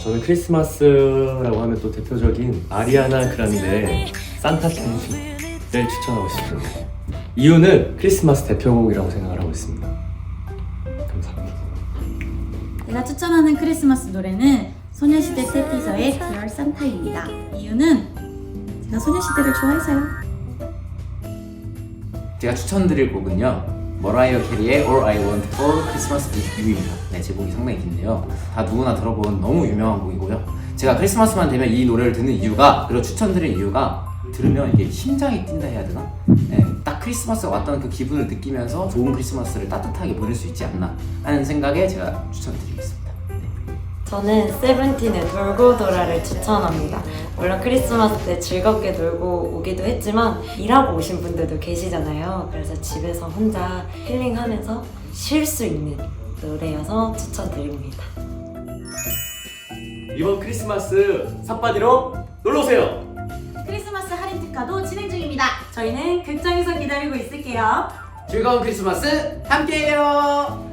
저는 크리스마스라고 하면 또 대표적인 아리아나 그란데 산타 캔지를 추천하고 싶습니다. 이유는 크리스마스 대표곡이라고 생각을 하고 있습니다. 감사합니다. 제가 추천하는 크리스마스 노래는 소녀시대 테티서의 Dear Santa입니다. 이유는 제가 소녀시대를 좋아해서요. 제가 추천드릴 곡은요. 머라이어 캐리의 All I Want for Christmas is You입니다. 네, 제목이 상당히 긴데요. 다 누구나 들어본 너무 유명한 곡이고요. 제가 크리스마스만 되면 이 노래를 듣는 이유가 그리고 추천드린 이유가 들으면 이게 심장이 뛴다 해야 되나? 네, 딱 크리스마스가 왔다는 그 기분을 느끼면서 좋은 크리스마스를 따뜻하게 보낼 수 있지 않나 하는 생각에 제가 추천드리겠습니다. 네. 저는 세븐틴의 놀고 돌아를 추천합니다. 물론 크리스마스 때 즐겁게 놀고 오기도 했지만 일하고 오신 분들도 계시잖아요. 그래서 집에서 혼자 힐링하면서 쉴 수 있는 노래여서 추천드립니다. 이번 크리스마스 삿바디로 놀러 오세요. 크리스마스 할인 특가도 진행 중입니다. 저희는 극장에서 기다리고 있을게요. 즐거운 크리스마스 함께해요.